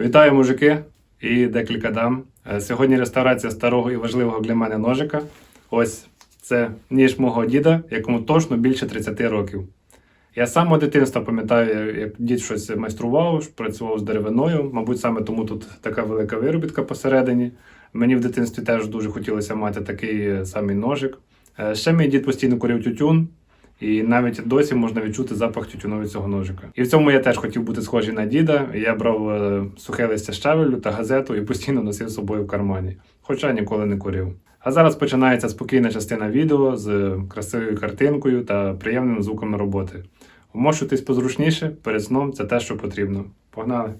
Вітаю, мужики і декілька дам. Е, Сьогодні реставрація старого і важливого для мене ножика. Ось це ніж мого діда, якому точно більше 30 років. Я з самого дитинства пам'ятаю, як дід щось майстрував, працював з деревиною. Мабуть, саме тому тут така велика виробітка посередині. Мені в дитинстві теж дуже хотілося мати такий е, самий ножик. Е, Ще мій дід постійно курив тютюн, і навіть досі можна відчути запах тютюну від цього ножика. І в цьому я теж хотів бути схожий на діда. Я брав е, сухе листя щавелю та газету і постійно носив з собою в кармані, хоча ніколи не курив. А зараз починається спокійна частина відео з красивою картинкою та приємними звуками роботи. Вмощуйтесь позручніше, перед сном це те, що потрібно. Погнали!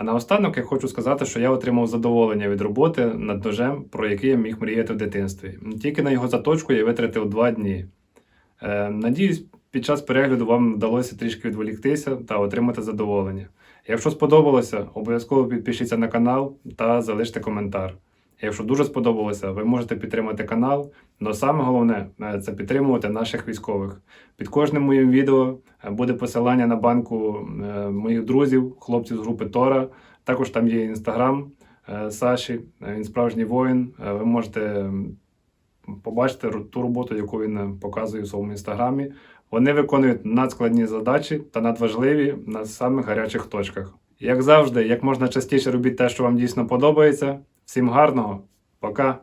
А наостанок я хочу сказати, що я отримав задоволення від роботи над ножем, про який я міг мріяти в дитинстві. Тільки на його заточку я витратив два дні. Е, надіюсь, під час перегляду вам вдалося трішки відволіктися та отримати задоволення. Якщо сподобалося, обов'язково підпишіться на канал та залиште коментар. Якщо дуже сподобалося, ви можете підтримати канал, але саме головне е, це підтримувати наших військових. Під кожним моїм відео е, буде посилання на банку е, моїх друзів, хлопців з групи Тора. Також там є інстаграм Саші, він справжній воїн. Ви можете побачити ту роботу, яку він показує у своєму інстаграмі. Вони виконують надскладні задачі та надважливі на самих гарячих точках. Як завжди, як можна частіше робіть те, що вам дійсно подобається. Всім гарного, пока!